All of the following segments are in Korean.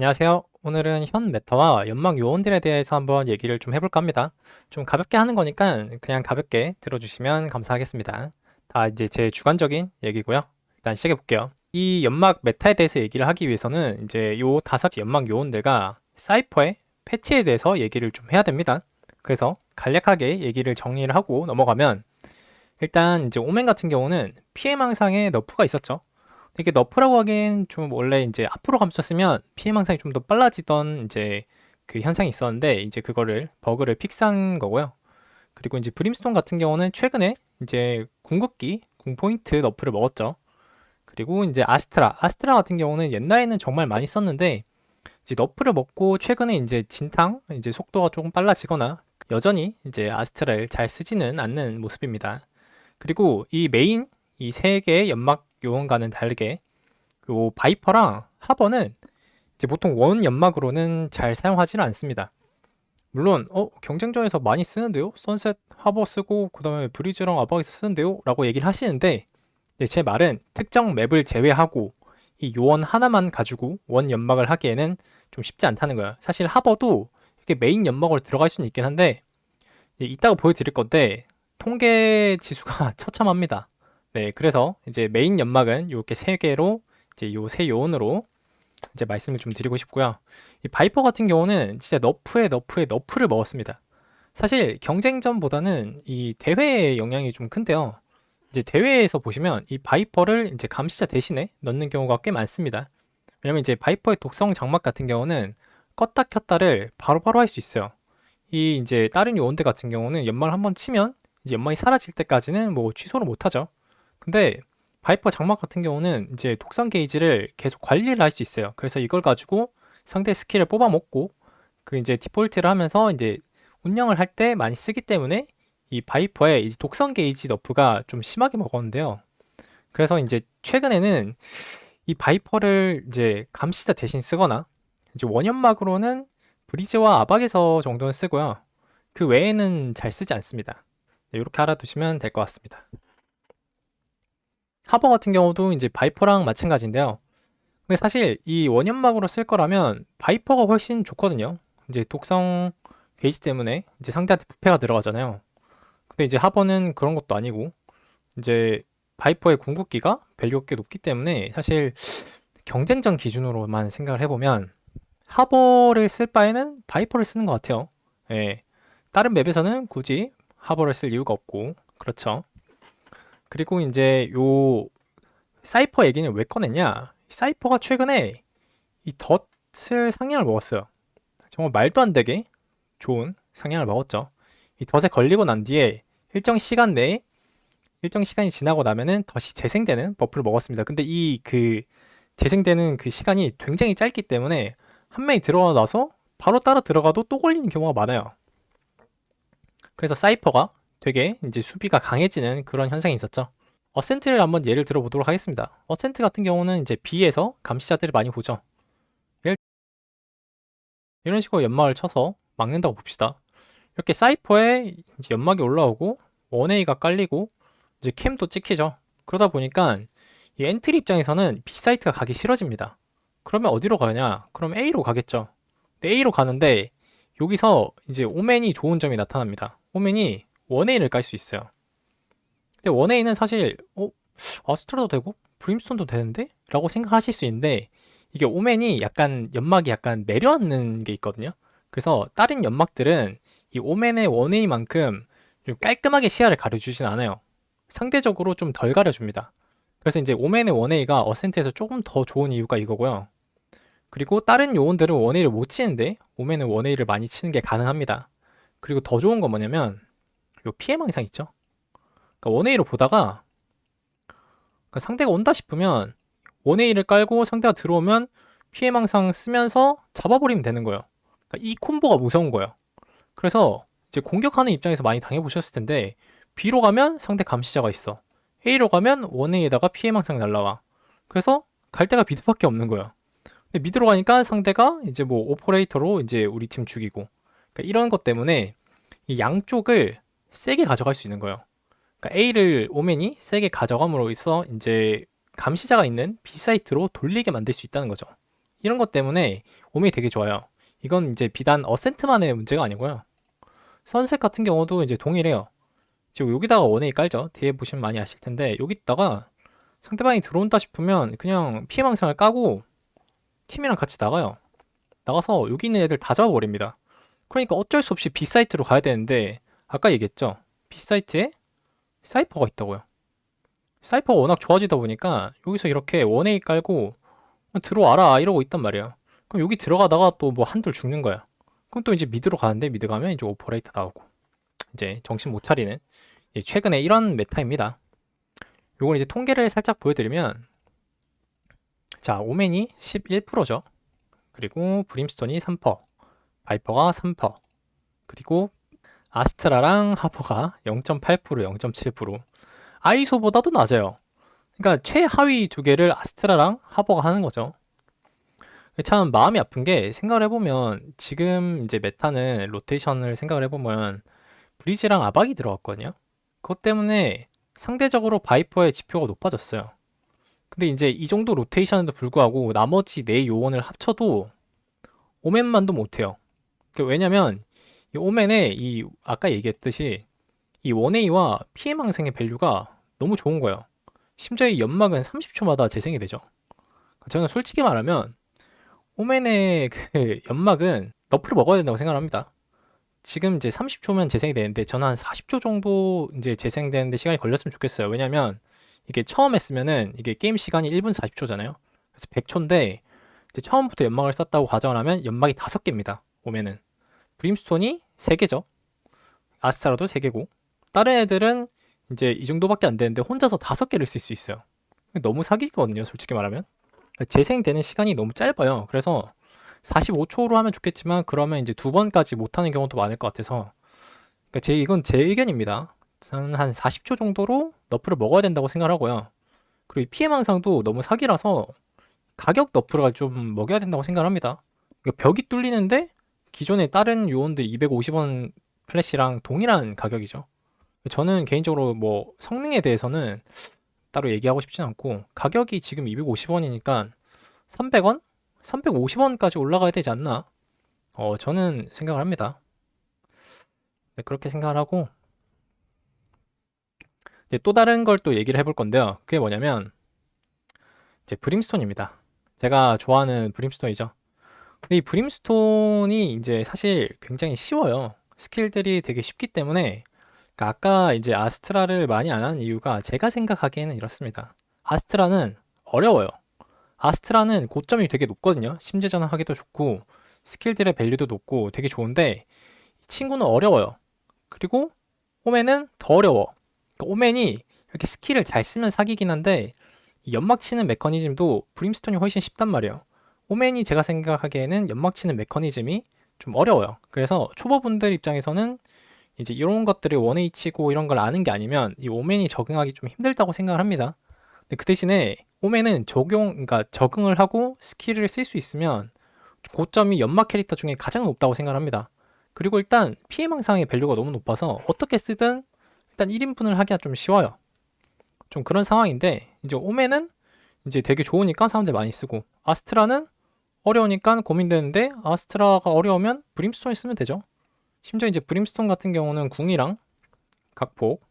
안녕하세요. 오늘은 현 메타와 연막 요원들에 대해서 한번 얘기를 좀 해볼까 합니다. 좀 가볍게 하는 거니까 그냥 가볍게 들어주시면 감사하겠습니다. 다 이제 제 주관적인 얘기고요. 일단 시작해 볼게요. 이 연막 메타에 대해서 얘기를 하기 위해서는 이제 요 다섯 연막 요원들과 사이퍼의 패치에 대해서 얘기를 좀 해야 됩니다. 그래서 간략하게 얘기를 정리를 하고 넘어가면 일단 이제 오멘 같은 경우는 피해 망상에 너프가 있었죠. 이게 너프라고 하기엔 좀 원래 이제 앞으로 감췄으면 피해 망상이 좀 더 빨라지던 이제 그 현상이 있었는데 이제 그거를 버그를 픽스한 거고요. 그리고 이제 브림스톤 같은 경우는 최근에 이제 궁극기 궁 포인트 너프를 먹었죠. 그리고 이제 아스트라 아스트라 같은 경우는 옛날에는 정말 많이 썼는데 이제 너프를 먹고 최근에 이제 진탕 이제 속도가 조금 빨라지거나 여전히 이제 아스트라를 잘 쓰지는 않는 모습입니다. 그리고 이 메인 이 세 개의 연막 요원과는 다르게 요 바이퍼랑 하버는 이제 보통 원 연막으로는 잘 사용하지는 않습니다. 물론 어 경쟁전에서 많이 쓰는데요. 선셋 하버 쓰고 그다음에 브리즈랑 아박에서 쓰는데요. 라고 얘기를 하시는데 네, 제 말은 특정 맵을 제외하고 이 요원 하나만 가지고 원 연막을 하기에는 좀 쉽지 않다는 거예요. 사실 하버도 이게 메인 연막으로 들어갈 수는 있긴 한데 예, 이따가 보여드릴 건데 통계 지수가 처참합니다. 네, 그래서 이제 메인 연막은 이렇게 세 개로 이제 요 세 요원으로 이제 말씀을 좀 드리고 싶고요. 이 바이퍼 같은 경우는 진짜 너프에 너프에 너프를 먹었습니다. 사실 경쟁전보다는 이 대회의 영향이 좀 큰데요. 이제 대회에서 보시면 이 바이퍼를 이제 감시자 대신에 넣는 경우가 꽤 많습니다. 왜냐면 이제 바이퍼의 독성 장막 같은 경우는 껐다 켰다를 바로바로 할 수 있어요. 이 이제 다른 요원들 같은 경우는 연막을 한번 치면 이제 연막이 사라질 때까지는 뭐 취소를 못 하죠. 근데 바이퍼 장막 같은 경우는 이제 독성 게이지를 계속 관리를 할 수 있어요. 그래서 이걸 가지고 상대 스킬을 뽑아 먹고 그 이제 디폴트를 하면서 이제 운영을 할 때 많이 쓰기 때문에 이 바이퍼의 이 독성 게이지 너프가 좀 심하게 먹었는데요. 그래서 이제 최근에는 이 바이퍼를 이제 감시자 대신 쓰거나 이제 원연막으로는 브리즈와 아박에서 정도는 쓰고요. 그 외에는 잘 쓰지 않습니다. 네, 이렇게 알아두시면 될 것 같습니다. 하버 같은 경우도 이제 바이퍼랑 마찬가지인데요. 근데 사실 이 원연막으로 쓸 거라면 바이퍼가 훨씬 좋거든요. 이제 독성 게이지 때문에 이제 상대한테 부패가 들어가잖아요. 근데 이제 하버는 그런 것도 아니고 이제 바이퍼의 궁극기가 밸류가 꽤 높기 때문에 사실 경쟁전 기준으로만 생각을 해보면 하버를 쓸 바에는 바이퍼를 쓰는 것 같아요. 예. 다른 맵에서는 굳이 하버를 쓸 이유가 없고 그렇죠. 그리고 이제 요 사이퍼 얘기는 왜 꺼냈냐? 사이퍼가 최근에 이 덫을 상향을 먹었어요. 정말 말도 안 되게 좋은 상향을 먹었죠. 이 덫에 걸리고 난 뒤에 일정 시간 내에 일정 시간이 지나고 나면은 덫이 재생되는 버프를 먹었습니다. 근데 이 그 재생되는 그 시간이 굉장히 짧기 때문에 한 명이 들어가 나서 바로 따라 들어가도 또 걸리는 경우가 많아요. 그래서 사이퍼가 되게 이제 수비가 강해지는 그런 현상이 있었죠. 어센트를 한번 예를 들어보도록 하겠습니다. 어센트 같은 경우는 이제 B에서 감시자들을 많이 보죠. 이런 식으로 연막을 쳐서 막는다고 봅시다. 이렇게 사이퍼에 연막이 올라오고 원웨이가 깔리고 이제 캠도 찍히죠. 그러다 보니까 이 엔트리 입장에서는 B 사이트가 가기 싫어집니다. 그러면 어디로 가냐? 그럼 A로 가겠죠. A로 가는데 여기서 이제 오맨이 좋은 점이 나타납니다. 오맨이 원웨이를 깔수 있어요. 근데 원웨이는 사실 어 아스트라도 되고 브림스톤도 되는데? 라고 생각하실 수 있는데 이게 오맨이 약간 연막이 약간 내려앉는 게 있거든요. 그래서 다른 연막들은 이 오맨의 원웨이만큼 좀 깔끔하게 시야를 가려주진 않아요. 상대적으로 좀 덜 가려줍니다. 그래서 이제 오맨의 원웨이가 어센트에서 조금 더 좋은 이유가 이거고요. 그리고 다른 요원들은 원웨이를 못 치는데 오맨은 원웨이를 많이 치는 게 가능합니다. 그리고 더 좋은 건 뭐냐면 요 피해망상 있죠? 그러니까 원웨이로 보다가 그러니까 상대가 온다 싶으면 원웨이를 깔고 상대가 들어오면 피해망상 쓰면서 잡아버리면 되는 거예요. 그러니까 이 콤보가 무서운 거예요. 그래서 이제 공격하는 입장에서 많이 당해보셨을 텐데 B로 가면 상대 감시자가 있어. A로 가면 원웨이에다가 피해망상 날라와. 그래서 갈 데가 B밖에 없는 거예요. 근데 미드로 가니까 상대가 이제 뭐 오퍼레이터로 이제 우리 팀 죽이고 그러니까 이런 것 때문에 이 양쪽을 세게 가져갈 수 있는 거예요. 그러니까 A를 오맨이 세게 가져감으로써 이제 감시자가 있는 B 사이트로 돌리게 만들 수 있다는 거죠. 이런 것 때문에 오메이 되게 좋아요. 이건 이제 비단 어센트만의 문제가 아니고요. 선셋 같은 경우도 이제 동일해요. 지금 여기다가 원웨이 깔죠. 뒤에 보시면 많이 아실 텐데 여기다가 상대방이 들어온다 싶으면 그냥 피해 망상을 까고 팀이랑 같이 나가요. 나가서 여기 있는 애들 다 잡아버립니다. 그러니까 어쩔 수 없이 B사이트로 가야 되는데 아까 얘기했죠. B사이트에 사이퍼가 있다고요. 사이퍼가 워낙 좋아지다 보니까 여기서 이렇게 원웨이 깔고 들어와라 이러고 있단 말이에요. 그럼 여기 들어가다가 또 뭐 한둘 죽는 거야. 그럼 또 이제 미드로 가는데 미드 가면 이제 오퍼레이터 나오고 이제 정신 못 차리는 예, 최근에 이런 메타입니다. 요건 이제 통계를 살짝 보여드리면 자 오맨이 11%죠. 그리고 브림스톤이 3%, 바이퍼가 3%, 그리고 아스트라랑 하퍼가 0.8%, 0.7%. 아이소보다도 낮아요. 그러니까 최하위 두 개를 아스트라랑 하버가 하는 거죠. 참 마음이 아픈 게 생각을 해보면 지금 이제 메타는 로테이션을 생각을 해보면 브리지랑 아박이 들어갔거든요. 그것 때문에 상대적으로 바이퍼의 지표가 높아졌어요. 근데 이제 이 정도 로테이션에도 불구하고 나머지 네 요원을 합쳐도 오맨만도 못해요. 그 왜냐면 이 오맨의 이 아까 얘기했듯이 이 원웨이와 피해망상의 밸류가 너무 좋은 거예요. 심지어 이 연막은 30초마다 재생이 되죠. 저는 솔직히 말하면 오맨의 그 연막은 너프를 먹어야 된다고 생각합니다. 지금 이제 30초면 재생이 되는데 저는 한 40초 정도 이제 재생되는데 시간이 걸렸으면 좋겠어요. 왜냐면 이게 처음 했으면은 이게 게임 시간이 1분 40초잖아요. 그래서 100초인데 이제 처음부터 연막을 썼다고 가정을 하면 연막이 5개입니다. 오면은 브림스톤이 3개죠. 아스타라도 3개고 다른 애들은 이제 이 정도밖에 안 되는데 혼자서 5개를 쓸 수 있어요. 너무 사기거든요, 솔직히 말하면. 재생되는 시간이 너무 짧아요. 그래서 45초로 하면 좋겠지만 그러면 이제 두 번까지 못하는 경우도 많을 것 같아서 그러니까 제 이건 제 의견입니다. 저는 한 40초 정도로 너프를 먹어야 된다고 생각하고요. 그리고 이 피해 망상도 너무 사기라서 가격 너프를 좀 먹여야 된다고 생각합니다. 그러니까 벽이 뚫리는데 기존의 다른 요원들 250원 플래시랑 동일한 가격이죠. 저는 개인적으로 뭐 성능에 대해서는 따로 얘기하고 싶진 않고 가격이 지금 250원이니까 300원? 350원까지 올라가야 되지 않나? 어, 저는 생각을 합니다. 네, 그렇게 생각을 하고 이제 또 다른 걸 또 얘기를 해볼 건데요. 그게 뭐냐면 이제 브림스톤입니다. 제가 좋아하는 브림스톤이죠. 근데 이 브림스톤이 이제 사실 굉장히 쉬워요. 스킬들이 되게 쉽기 때문에 그러니까 아까 이제 아스트라를 많이 안 하는 이유가 제가 생각하기에는 이렇습니다. 아스트라는 어려워요. 아스트라는 고점이 되게 높거든요. 심재 전환하기도 좋고 스킬들의 밸류도 높고 되게 좋은데 이 친구는 어려워요. 그리고 오맨은 더 어려워. 그러니까 오맨이 이렇게 스킬을 잘 쓰면 사기긴 한데 연막 치는 메커니즘도 브림스톤이 훨씬 쉽단 말이에요. 오맨이 제가 생각하기에는 연막 치는 메커니즘이 좀 어려워요. 그래서 초보분들 입장에서는 이제 이런 것들을 원웨이 치고 이런 걸 아는 게 아니면 이 오맨이 적응하기 좀 힘들다고 생각을 합니다. 근데 그 대신에 오맨은 적용, 그러니까 적응을 하고 스킬을 쓸 수 있으면 고점이 연막 캐릭터 중에 가장 높다고 생각을 합니다. 그리고 일단 피해망상의 밸류가 너무 높아서 어떻게 쓰든 일단 1인분을 하기가 좀 쉬워요. 좀 그런 상황인데 이제 오맨은 이제 되게 좋으니까 사람들 많이 쓰고 아스트라는 어려우니까 고민되는데 아스트라가 어려우면 브림스톤이 쓰면 되죠. 심지어 이제 브림스톤 같은 경우는 궁이랑 각폭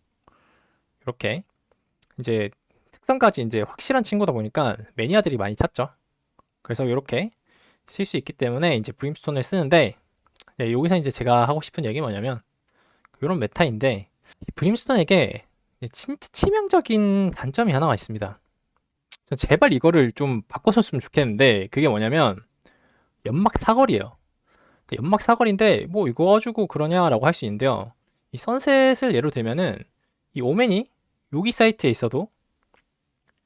이렇게 이제 특성까지 이제 확실한 친구다 보니까 매니아들이 많이 찾죠. 그래서 이렇게 쓸 수 있기 때문에 이제 브림스톤을 쓰는데 네, 여기서 이제 제가 하고 싶은 얘기 뭐냐면 이런 메타인데 브림스톤에게 진짜 치명적인 단점이 하나가 있습니다. 제발 이거를 좀 바꿔줬으면 좋겠는데 그게 뭐냐면 연막 사거리예요. 그 연막 사거리인데 뭐 이거 가지고 그러냐라고 할 수 있는데요. 이 선셋을 예로 들면은 이 오맨이 여기 사이트에 있어도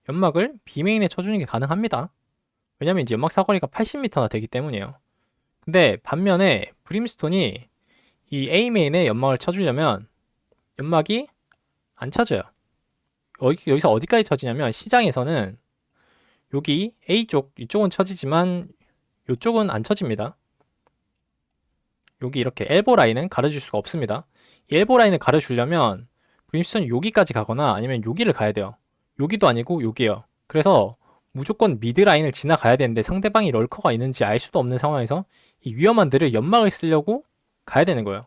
연막을 B메인에 쳐주는 게 가능합니다. 왜냐면 이제 연막 사거리가 80m나 되기 때문이에요. 근데 반면에 브림스톤이 이 A메인에 연막을 쳐주려면 연막이 안 쳐져요. 여기, 여기서 어디까지 쳐지냐면 시장에서는 여기 A쪽, 이쪽은 쳐지지만 이쪽은 안 쳐집니다. 여기 이렇게 엘보 라인은 가려줄 수가 없습니다. 이 엘보 라인을 가려주려면 브림스톤이 여기까지 가거나 아니면 여기를 가야 돼요. 여기도 아니고 여기에요. 그래서 무조건 미드 라인을 지나가야 되는데 상대방이 럴커가 있는지 알 수도 없는 상황에서 이 위험한 데를 연막을 쓰려고 가야 되는 거예요.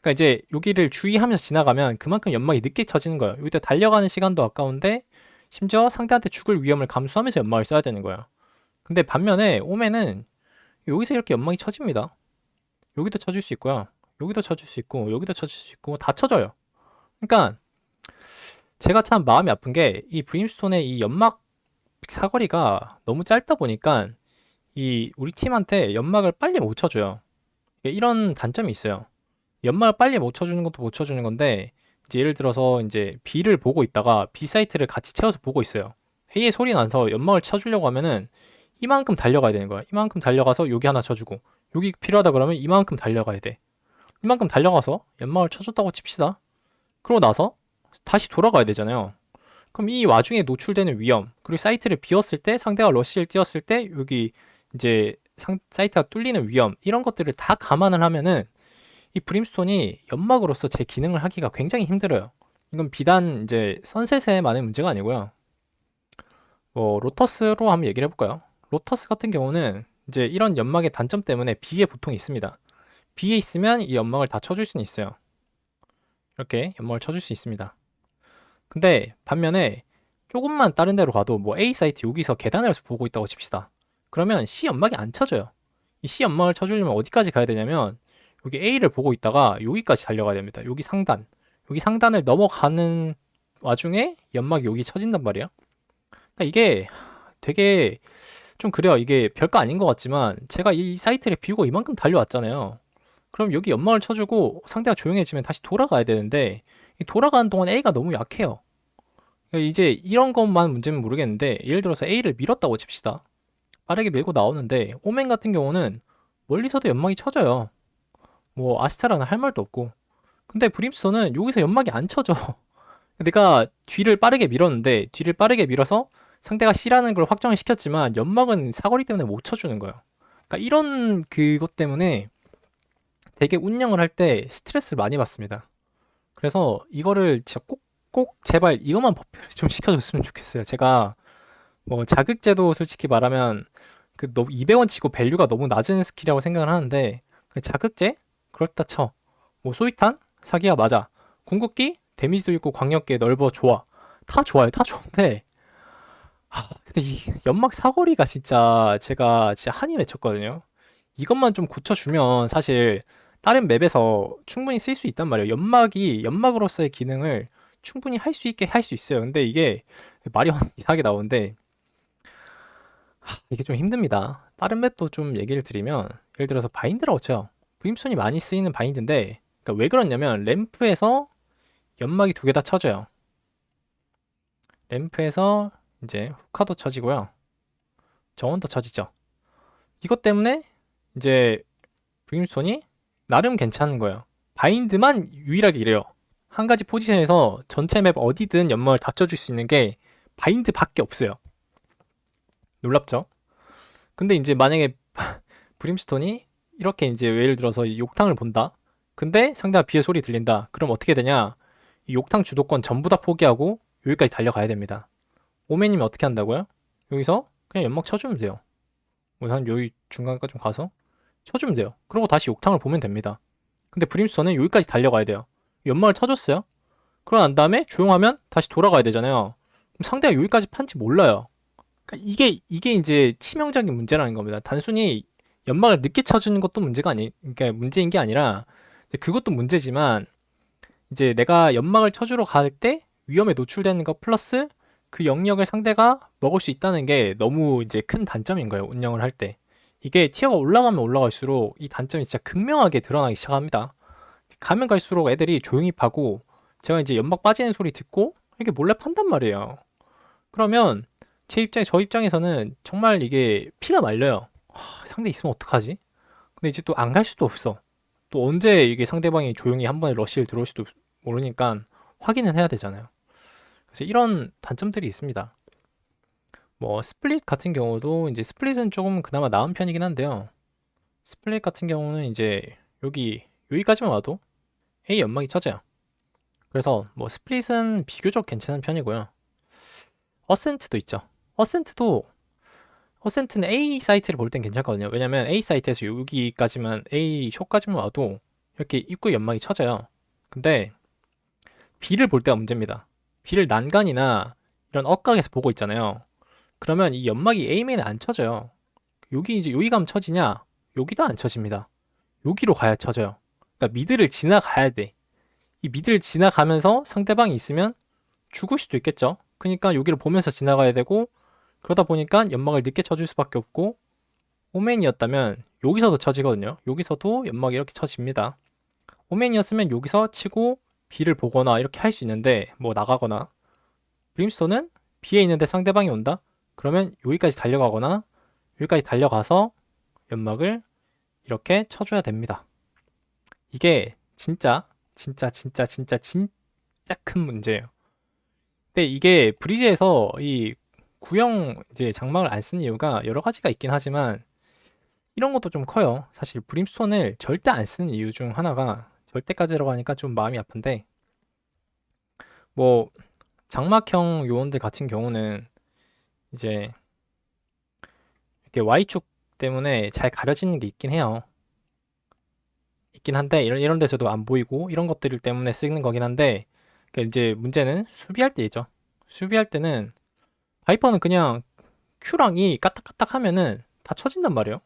그러니까 이제 여기를 주의하면서 지나가면 그만큼 연막이 늦게 쳐지는 거예요. 여기다 달려가는 시간도 아까운데 심지어 상대한테 죽을 위험을 감수하면서 연막을 써야 되는 거예요. 근데 반면에 오면은 여기서 이렇게 연막이 쳐집니다. 여기도 쳐줄 수 있고요. 여기도 쳐줄 수 있고 여기도 쳐줄 수 있고 다 쳐져요. 그러니까 제가 참 마음이 아픈 게 이 브림스톤의 이 연막 사거리가 너무 짧다 보니까 이 우리 팀한테 연막을 빨리 못 쳐줘요. 이런 단점이 있어요. 연막을 빨리 못 쳐주는 것도 못 쳐주는 건데 이제 예를 들어서 이제 B를 보고 있다가 B 사이트를 같이 채워서 보고 있어요. A의 소리 나서 연막을 쳐주려고 하면은 이만큼 달려가야 되는 거야. 이만큼 달려가서 여기 하나 쳐주고 여기 필요하다 그러면 이만큼 달려가야 돼. 이만큼 달려가서 연막을 쳐줬다고 칩시다. 그러고 나서 다시 돌아가야 되잖아요. 그럼 이 와중에 노출되는 위험 그리고 사이트를 비웠을 때 상대가 러시를 띄웠을 때 여기 이제 상, 사이트가 뚫리는 위험 이런 것들을 다 감안을 하면은 이 브림스톤이 연막으로서 제 기능을 하기가 굉장히 힘들어요. 이건 비단 이제 선셋에만의 문제가 아니고요. 뭐 로터스로 한번 얘기를 해볼까요? 로터스 같은 경우는 이제 이런 연막의 단점 때문에 B에 보통 있습니다. B에 있으면 이 연막을 다 쳐줄 수는 있어요. 이렇게 연막을 쳐줄 수 있습니다. 근데 반면에 조금만 다른 데로 가도 뭐 A 사이트 여기서 계단을 보고 있다고 칩시다. 그러면 C 연막이 안 쳐져요. 이 C 연막을 쳐주려면 어디까지 가야 되냐면 여기 A를 보고 있다가 여기까지 달려가야 됩니다. 여기 상단. 여기 상단을 넘어가는 와중에 연막이 여기 쳐진단 말이야. 그러니까 이게 되게 좀 그래요. 이게 별거 아닌 것 같지만 제가 이 사이트를 비우고 이만큼 달려왔잖아요. 그럼 여기 연막을 쳐주고 상대가 조용해지면 다시 돌아가야 되는데 돌아가는 동안 A가 너무 약해요. 그러니까 이제 이런 것만 문제면 모르겠는데 예를 들어서 A를 밀었다고 칩시다. 빠르게 밀고 나오는데 오멘 같은 경우는 멀리서도 연막이 쳐져요. 뭐 아스타라는 할 말도 없고. 근데 브림스톤은 여기서 연막이 안 쳐져. 내가 뒤를 빠르게 밀었는데 뒤를 빠르게 밀어서 상대가 C라는 걸 확정을 시켰지만 연막은 사거리 때문에 못 쳐주는 거예요. 그러니까 이런 그것 때문에 되게 운영을 할 때 스트레스를 많이 받습니다. 그래서 이거를 진짜 꼭, 꼭 제발 이것만 법표를 좀 시켜줬으면 좋겠어요. 제가 뭐 자극제도 솔직히 말하면 그 너무 200원 치고 밸류가 너무 낮은 스킬이라고 생각을 하는데 그 자극제 그렇다 쳐. 뭐 소위탄 사기야 맞아. 궁극기 데미지도 있고 광역계 넓어 좋아. 다 좋아요. 다 좋은데 아, 근데 이 연막 사거리가 진짜 제가 진짜 한이 맺혔거든요. 이것만 좀 고쳐주면 사실 다른 맵에서 충분히 쓸 수 있단 말이에요. 연막이 연막으로서의 기능을 충분히 할 수 있게 할 수 있어요. 근데 이게 말이 이상하게 나오는데 하, 이게 좀 힘듭니다. 다른 맵도 좀 얘기를 드리면 예를 들어서 바인드라고 쳐요. 브림스톤이 많이 쓰이는 바인드인데 그러니까 왜 그러냐면 램프에서 연막이 두 개 다 쳐져요. 램프에서 이제 후카도 쳐지고요. 정원도 쳐지죠. 이것 때문에 이제 브림스톤이 나름 괜찮은 거예요. 바인드만 유일하게 이래요. 한 가지 포지션에서 전체 맵 어디든 연막을 다 쳐줄 수 있는 게 바인드밖에 없어요. 놀랍죠? 근데 이제 만약에 브림스톤이 이렇게 이제 예를 들어서 욕탕을 본다. 근데 상대가 비의 소리 들린다. 그럼 어떻게 되냐? 이 욕탕 주도권 전부 다 포기하고 여기까지 달려가야 됩니다. 오메님이 어떻게 한다고요? 여기서 그냥 연막 쳐주면 돼요. 뭐한 여기 중간까지 좀 가서 쳐주면 돼요. 그리고 다시 욕탕을 보면 됩니다. 근데 브림스톤은 여기까지 달려가야 돼요. 연막을 쳐줬어요. 그러고 난 다음에 조용하면 다시 돌아가야 되잖아요. 그럼 상대가 여기까지 판지 몰라요. 그러니까 이게 이게 이제 치명적인 문제라는 겁니다. 단순히 연막을 늦게 쳐주는 것도 문제가 아니, 그러니까 문제인 게 아니라 그것도 문제지만 이제 내가 연막을 쳐주러 갈 때 위험에 노출되는 것 플러스 그 영역을 상대가 먹을 수 있다는 게 너무 이제 큰 단점인 거예요. 운영을 할 때. 이게 티어가 올라가면 올라갈수록 이 단점이 진짜 극명하게 드러나기 시작합니다. 가면 갈수록 애들이 조용히 파고 제가 이제 연막 빠지는 소리 듣고 이게 몰래 판단 말이에요. 그러면 제 입장, 저 입장에서는 정말 이게 피가 말려요. 하, 상대 있으면 어떡하지? 근데 이제 또 안 갈 수도 없어. 또 언제 이게 상대방이 조용히 한 번에 러시를 들어올 수도 모르니까 확인은 해야 되잖아요. 그래서 이런 단점들이 있습니다. 뭐 스플릿 같은 경우도 이제 스플릿은 조금 그나마 나은 편이긴 한데요. 스플릿 같은 경우는 이제 여기 여기까지만 와도 A 연막이 쳐져요. 그래서 뭐 스플릿은 비교적 괜찮은 편이고요. 어센트도 있죠. 어센트도 허센트는 A 사이트를 볼 땐 괜찮거든요. 왜냐면 A 사이트에서 여기까지만 A 쇼까지만 와도 이렇게 입구 연막이 쳐져요. 근데 B를 볼 때가 문제입니다. B를 난간이나 이런 억각에서 보고 있잖아요. 그러면 이 연막이 A면에 안 쳐져요. 여기 이제 여기 가면 쳐지냐? 여기도 안 쳐집니다. 여기로 가야 쳐져요. 그러니까 미드를 지나가야 돼. 이 미드를 지나가면서 상대방이 있으면 죽을 수도 있겠죠. 그러니까 여기를 보면서 지나가야 되고 그러다 보니까 연막을 늦게 쳐줄 수밖에 없고 오맨이었다면 여기서도 쳐지거든요. 여기서도 연막이 이렇게 쳐집니다. 오맨이었으면 여기서 치고 B를 보거나 이렇게 할 수 있는데 뭐 나가거나 브림스톤은 B에 있는데 상대방이 온다? 그러면 여기까지 달려가거나 여기까지 달려가서 연막을 이렇게 쳐줘야 됩니다. 이게 진짜 진짜 진짜 진짜 진짜 큰 문제예요. 근데 이게 브리즈에서 이 구형 이제 장막을 안 쓰는 이유가 여러 가지가 있긴 하지만 이런 것도 좀 커요. 사실 브림스톤을 절대 안 쓰는 이유 중 하나가 절대까지라고 하니까 좀 마음이 아픈데 뭐 장막형 요원들 같은 경우는 이제 이렇게 Y축 때문에 잘 가려지는 게 있긴 해요. 있긴 한데 이런 이런 데서도 안 보이고 이런 것들 때문에 쓰는 거긴 한데 그러니까 이제 문제는 수비할 때이죠. 수비할 때는 바이퍼는 그냥 Q랑 E 까딱까딱 하면은 다 쳐진단 말이에요.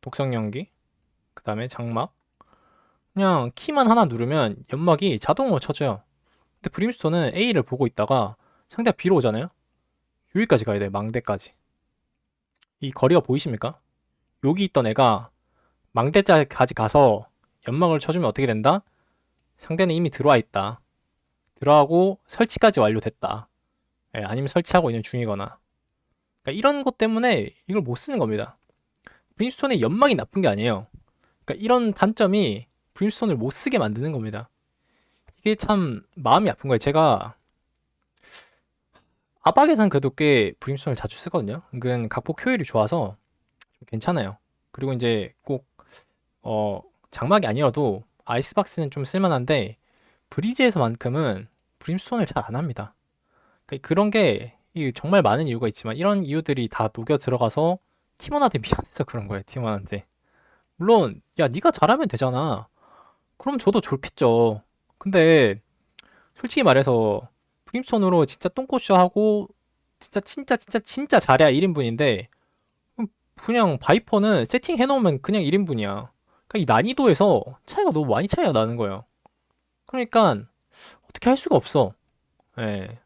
독성 연기, 그 다음에 장막. 그냥 키만 하나 누르면 연막이 자동으로 쳐져요. 근데 브림스톤은 A를 보고 있다가 상대가 B로 오잖아요. 여기까지 가야 돼요. 망대까지. 이 거리가 보이십니까? 여기 있던 애가 망대자까지 가서 연막을 쳐주면 어떻게 된다? 상대는 이미 들어와 있다. 들어가고 설치까지 완료됐다. 예, 아니면 설치하고 있는 중이거나. 그러니까 이런 것 때문에 이걸 못 쓰는 겁니다. 브림스톤의 연막이 나쁜 게 아니에요. 그러니까 이런 단점이 브림스톤을 못 쓰게 만드는 겁니다. 이게 참 마음이 아픈 거예요. 제가 아박에선 그래도 꽤 브림스톤을 자주 쓰거든요. 은근 각폭 효율이 좋아서 좀 괜찮아요. 그리고 이제 꼭 어, 장막이 아니어도 아이스박스는 좀 쓸만한데 브리즈에서만큼은 브림스톤을 잘 안 합니다. 그러니까 그런 게 정말 많은 이유가 있지만 이런 이유들이 다 녹여 들어가서 팀원한테 미안해서 그런 거예요. 팀원한테. 물론 야 네가 잘하면 되잖아. 그럼 저도 좋겠죠. 근데 솔직히 말해서 브림스톤으로 진짜 똥꼬쇼 하고 진짜 진짜 진짜 진짜 잘해야 1인분인데 그냥 바이퍼는 세팅 해 놓으면 그냥 1인분이야. 그러니까 이 난이도에서 차이가 너무 많이 차이가 나는 거예요. 그러니까 어떻게 할 수가 없어. 예.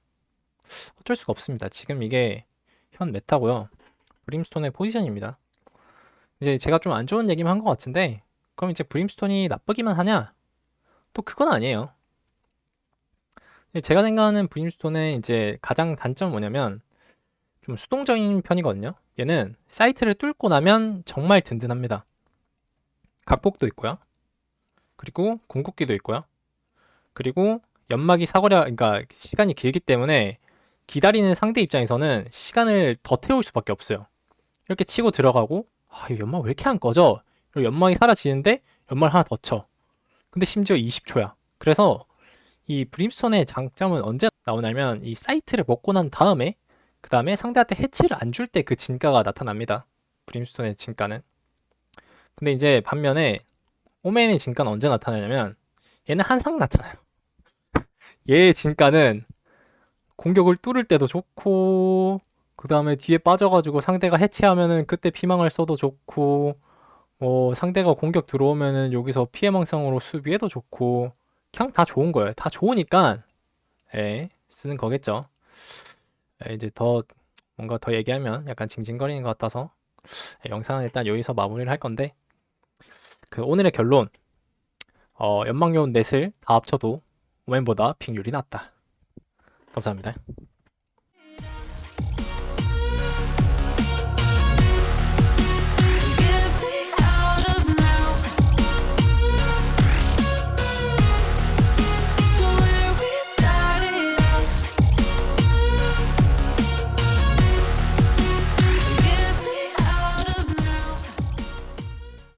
어쩔 수가 없습니다. 지금 이게 현 메타고요. 브림스톤의 포지션입니다. 이제 제가 좀 안 좋은 얘기만 한 것 같은데 그럼 이제 브림스톤이 나쁘기만 하냐? 또 그건 아니에요. 제가 생각하는 브림스톤의 이제 가장 단점은 뭐냐면 좀 수동적인 편이거든요. 얘는 사이트를 뚫고 나면 정말 든든합니다. 각폭도 있고요. 그리고 궁극기도 있고요. 그리고 연막이 사거려 그러니까 시간이 길기 때문에 기다리는 상대 입장에서는 시간을 더 태울 수밖에 없어요. 이렇게 치고 들어가고 아, 이 연막 왜 이렇게 안 꺼져? 그리고 연막이 사라지는데 연막 하나 더 쳐. 근데 심지어 20초야. 그래서 이 브림스톤의 장점은 언제 나오냐면 이 사이트를 먹고 난 다음에 그 다음에 상대한테 해치를 안 줄 때 그 진가가 나타납니다. 브림스톤의 진가는. 근데 이제 반면에 오맨의 진가는 언제 나타나냐면 얘는 항상 나타나요. 얘의 진가는 공격을 뚫을 때도 좋고 그 다음에 뒤에 빠져가지고 상대가 해체하면은 그때 피망을 써도 좋고 뭐 상대가 공격 들어오면은 여기서 피해망상으로 수비해도 좋고 그냥 다 좋은 거예요. 다 좋으니까 예, 쓰는 거겠죠. 예, 이제 더 뭔가 더 얘기하면 약간 징징거리는 것 같아서 예, 영상은 일단 여기서 마무리를 할 건데 그 오늘의 결론 어, 연막용 넷을 다 합쳐도 오맨보다 핑률이 낮다. 감사합니다.